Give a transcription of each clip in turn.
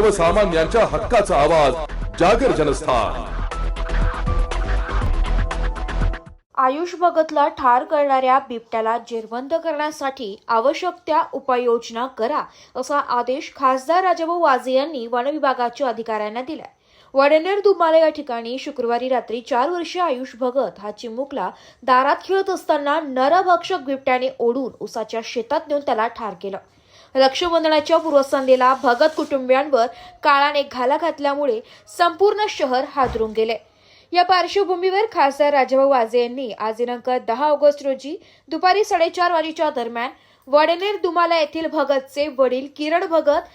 सर्वसामान्यांच्या हक्काचा आवाज जागर जनस्थान. आयुष भगतला ठार करणाऱ्या बिबट्याला जेरबंद करण्यासाठी आवश्यक त्या उपाययोजना करा असा आदेश खासदार राजाभाऊ वाजे यांनी वनविभागाच्या अधिकाऱ्यांना दिलाय. वडनेर दुमाले या ठिकाणी शुक्रवारी रात्री चार वर्षीय आयुष भगत हा चिमुकला दारात खेळत असताना नरभक्षक बिबट्याने ओढून उसाच्या शेतात नेऊन त्याला ठार केलं. रक्षाबंधनाच्या पूर्वसंध्येला भगत कुटुंबियांवर काळाने घाला घातल्यामुळे संपूर्ण शहर हादरून गेले. या पार्श्वभूमीवर खासदार राजाभाऊ वाजे यांनी आज दिनांक दहा ऑगस्ट रोजी दुपारी साडेचार वाजेच्या दरम्यान वडनेर दुमाला येथील भगतचे वडील किरण भगत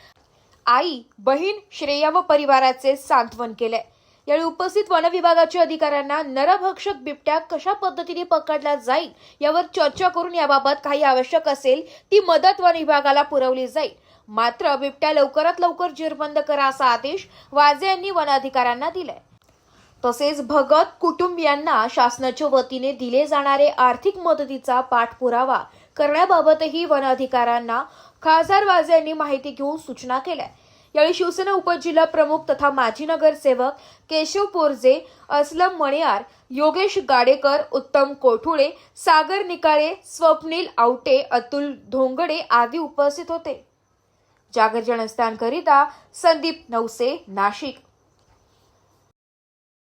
आई बहीण श्रेया व परिवाराचे सांत्वन केले. यावेळी उपस्थित वन विभागाच्या अधिकाऱ्यांना नरभक्षक बिबट्या कशा पद्धतीने पकडला जाईल यावर चर्चा करून याबाबत काही आवश्यक असेल ती मदत वन विभागाला पुरवली जाईल. मात्र बिबट्या लवकरात लवकर जेरबंद करा असा आदेश वाजे यांनी वनाधिकाऱ्यांना दिलाय. तसेच भगत कुटुंबियांना शासनाच्या वतीने दिले जाणारे आर्थिक मदतीचा पाठपुरावा करण्याबाबतही वनाधिकाऱ्यांना खासदार वाजे यांनी माहिती घेऊन सूचना केल्या. यावेळी शिवसेना उपजिल्हा प्रमुख तथा माजी नगरसेवक केशव पोरजे असलम मणियार योगेश गाडेकर उत्तम कोठुळे सागर निकाळे स्वप्नील आवटे अतुल धोंगडे आदी उपस्थित होते. जागर जनस्थानकरिता संदीप नवसे नाशिक.